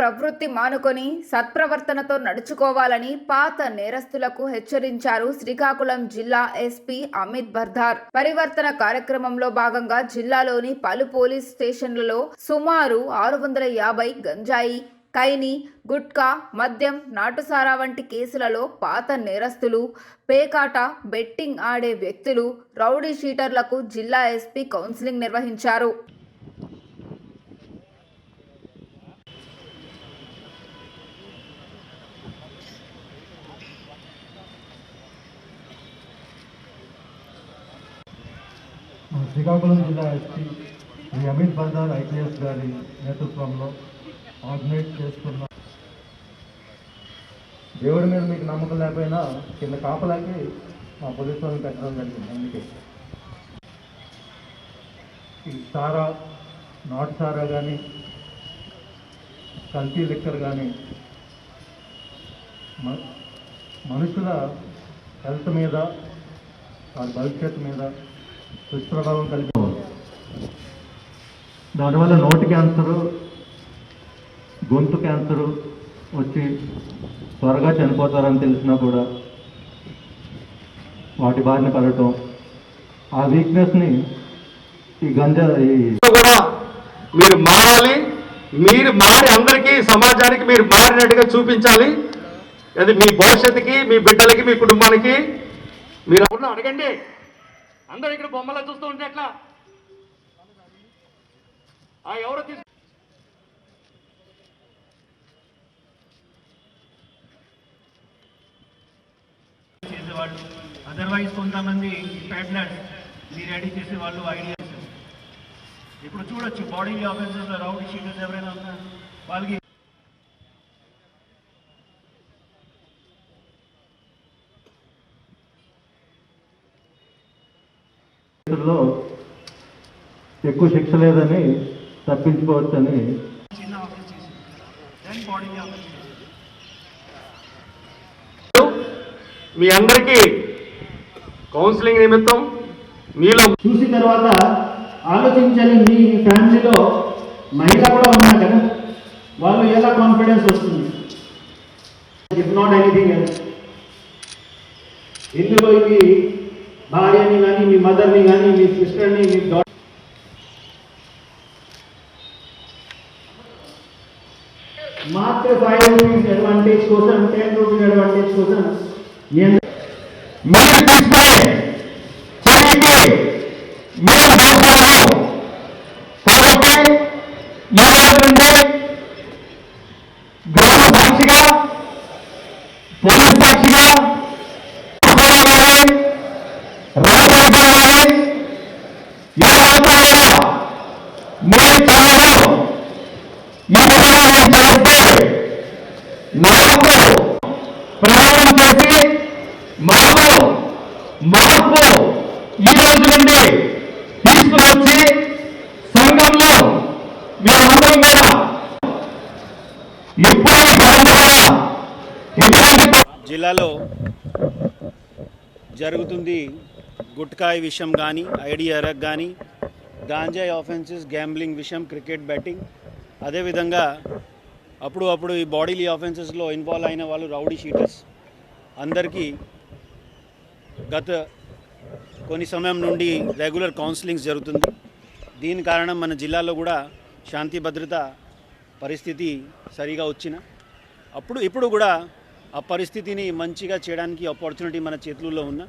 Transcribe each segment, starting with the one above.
ప్రవృత్తి మానుకొని సత్ప్రవర్తనతో నడుచుకోవాలని పాత నేరస్తులకు హెచ్చరించారు శ్రీకాకుళం జిల్లా ఎస్పీ అమిత్ బర్ధార్ పరివర్తన కార్యక్రమంలో భాగంగా జిల్లాలోని పలు పోలీస్ స్టేషన్లలో సుమారు ఆరు వందల యాభై గంజాయి కైని గుట్కా మద్యం నాటుసారా వంటి కేసులలో పాత నేరస్తులు పేకాట బెట్టింగ్ ఆడే వ్యక్తులు రౌడీ షీటర్లకు జిల్లా ఎస్పీ కౌన్సిలింగ్ నిర్వహించారు. శ్రీకాకుళం జిల్లా ఎస్పీ శ్రీ అమిత్ బజార్ ఐపీఎస్ గారి నేతృత్వంలో ఆర్డినేట్ చేస్తున్న దేవుడి మీద మీకు నమ్మకం లేకపోయినా కింద కాపలాకి మా పోలీసు వాళ్ళని పెట్టడం జరిగింది. అందుకే. ఈ సారా నాటు సారా కానీ కల్తీ లిక్కర్ కానీ మ- మనుషుల హెల్త్ మీద వాళ్ళ భవిష్యత్తు మీద దుష్ప్రభావం కలిగి దానివల్ల నోటి క్యాన్సరు గొంతు క్యాన్సరు వచ్చి త్వరగా చనిపోతారని తెలిసినా కూడా వాటి బారిన పడటం ఆ వీక్నెస్ని ఈ గంజా కూడా మీరు మారాలి. మీరు మారి అందరికీ సమాజానికి మీరు మారినట్టుగా చూపించాలి. అది మీ భవిష్యత్తుకి మీ బిడ్డలకి మీ కుటుంబానికి. మీరు అడగండి. అందరు ఇక్కడ బొమ్మలా చూస్తూ ఉంటే ఎట్లా? ఆ ఎవరో తీసు చేసేవాళ్ళు. అదర్వైజ్ కొంతమంది పెడ్లర్స్ మీ రెడీ చేసేవాళ్ళు ఐడియాస్ ఇప్పుడు చూడొచ్చు బాడీ ఆఫెన్సెస్ రౌడీ షీటర్స్ ఎవరైనా ఉన్నా వాళ్ళకి కేసుల్లో ఎక్కువ శిక్ష లేదని తప్పించుకోవచ్చని మీ అందరికీ కౌన్సిలింగ్ నిమిత్తం మీలో చూసిన తర్వాత ఆలోచించాలి మీ ఫ్యామిలీలో మహిళ కూడా ఉన్నారు కదా వాళ్ళు ఎలా కాన్ఫిడెన్స్ వస్తుంది? ఇఫ్ నాట్ ఎనీథింగ్ ఎల్స్ ఇందులో మీ భార్యని కానీ మీ మదర్ని కానీ మీ సిస్టర్ని మీ డాటర్ మాత్ర ఫైవ్ రూపీస్ అడ్వాంటేజ్ కోసం టెన్ రూపీస్ అడ్వాంటేజ్ కోసం ఎంత మీరు తీసుకునే చర్యకి మీరు భయపడరు కాబట్టి ఈ రోజు నుండి గ్రామ సాక్షిగా పోలీస్ సాక్షిగా రాజకీయాలు ఈ అవసరంలో మీరు చాలా ఈ నాకు ప్రయాణం చేసి మాకు మార్పు ఈ రోజు నుండి తీసుకువచ్చి సంఘంలో మేమందరం కూడా జిల్లాలో జరుగుతుంది గుట్కాయ్ విషయం కానీ ఐడి కానీ గాంజాయ్ ఆఫెన్సెస్ గ్యాంబ్లింగ్ విషయం క్రికెట్ బ్యాటింగ్ అదేవిధంగా అప్పుడు అప్పుడు ఈ బాడీలీ ఆఫెన్సెస్లో ఇన్వాల్వ్ అయిన వాళ్ళు రౌడీ షీటర్స్. అందరికీ గత కొన్ని సమయం నుండి రెగ్యులర్ కౌన్సిలింగ్స్ జరుగుతుంది. దీని కారణం మన జిల్లాలో కూడా శాంతి భద్రత పరిస్థితి సరిగా వచ్చిన. అప్పుడు ఇప్పుడు కూడా ఆ పరిస్థితిని మంచిగా చేయడానికి ఆపర్చునిటీ మన చేతుల్లో ఉన్న.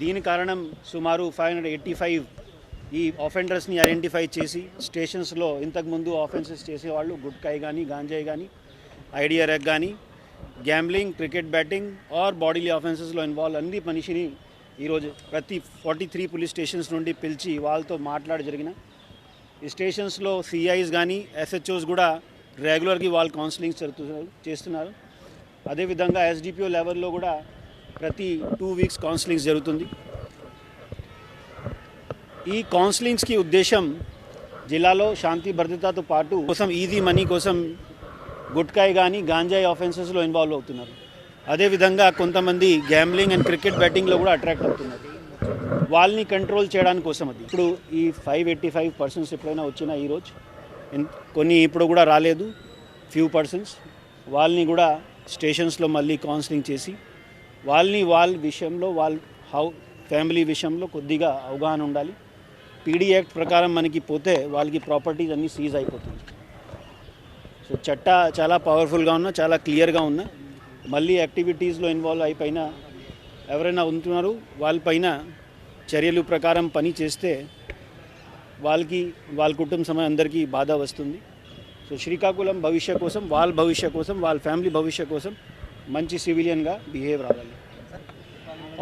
దీని కారణం సుమారు ఫైవ్ హండ్రెడ్ ఎయిటీ ఫైవ్ ఈ ఆఫెండర్స్ని ఐడెంటిఫై చేసి స్టేషన్స్లో ఇంతకుముందు ఆఫెన్సెస్ చేసేవాళ్ళు గుట్కాయ్ కానీ గాంజాయి కానీ ఐడియా రెగ్ కానీ gambling cricket batting or bodily ఆఫెన్సెస్లో involve అన్ని మనిషిని ఈరోజు ప్రతి ఫార్టీ త్రీ పోలీస్ స్టేషన్స్ నుండి పిలిచి వాళ్ళతో మాట్లాడి జరిగిన ఈ స్టేషన్స్లో సిఐస్ కానీ ఎస్హెచ్ఓస్ కూడా రెగ్యులర్గా వాళ్ళు కౌన్సిలింగ్ జరుగుతున్నారు చేస్తున్నారు. అదేవిధంగా ఎస్డిపిఓ లెవెల్లో కూడా ప్రతి టూ వీక్స్ కౌన్సిలింగ్స్ జరుగుతుంది. ఈ కౌన్సిలింగ్స్కి ఉద్దేశం జిల్లాలో శాంతి భద్రతతో పాటు కోసం ఈజీ మనీ కోసం గుట్కాయ్ కానీ గాంజాయి ఆఫెన్సెస్లో ఇన్వాల్వ్ అవుతున్నారు. అదేవిధంగా కొంతమంది గ్యామ్లింగ్ అండ్ క్రికెట్ బ్యాటింగ్లో కూడా అట్రాక్ట్ అవుతున్నారు. వాళ్ళని కంట్రోల్ చేయడానికి కోసం అది. ఇప్పుడు ఈ ఫైవ్ ఎయిటీ ఫైవ్ పర్సన్స్ ఎప్పుడైనా వచ్చినా ఈరోజు కొన్ని ఇప్పుడు కూడా రాలేదు. ఫ్యూ పర్సన్స్ వాళ్ళని కూడా స్టేషన్స్లో మళ్ళీ కౌన్సిలింగ్ చేసి వాళ్ళని వాళ్ళ విషయంలో వాళ్ళ హౌ ఫ్యామిలీ విషయంలో కొద్దిగా అవగాహన ఉండాలి. పీడీ యాక్ట్ ప్రకారం మనకి పోతే వాళ్ళకి ప్రాపర్టీస్ అన్నీ సీజ్ అయిపోతుంది సో చట్ట చాలా పవర్ఫుల్గా ఉన్నా చాలా క్లియర్గా ఉన్నా మళ్ళీ యాక్టివిటీస్లో ఇన్వాల్వ్ అయిపోయిన ఎవరైనా ఉంటున్నారు వాళ్ళపైన చర్యలు ప్రకారం పని చేస్తే వాళ్ళకి వాళ్ళ కుటుంబ సమయం అందరికీ బాధ వస్తుంది. సో శ్రీకాకుళం భవిష్య కోసం వాళ్ళ భవిష్య కోసం వాళ్ళ ఫ్యామిలీ భవిష్య కోసం మంచి సివిలియన్గా బిహేవ్ రావాలి.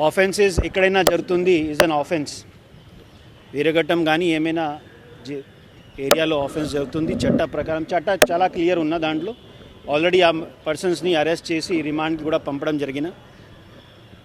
ఆఫెన్సెస్ ఎక్కడైనా జరుగుతుంది ఈజ్ అన్ ఆఫెన్స్ వీరఘట్టం కానీ ఏమైనా ఏరియాలో ఆఫెన్స్ జరుగుతుంది చట్ట ప్రకారం చట్ట చాలా క్లియర్ ఉన్న దాంట్లో. ఆల్రెడీ ఆ పర్సన్స్ని అరెస్ట్ చేసి రిమాండ్కి కూడా పంపడం జరిగిన.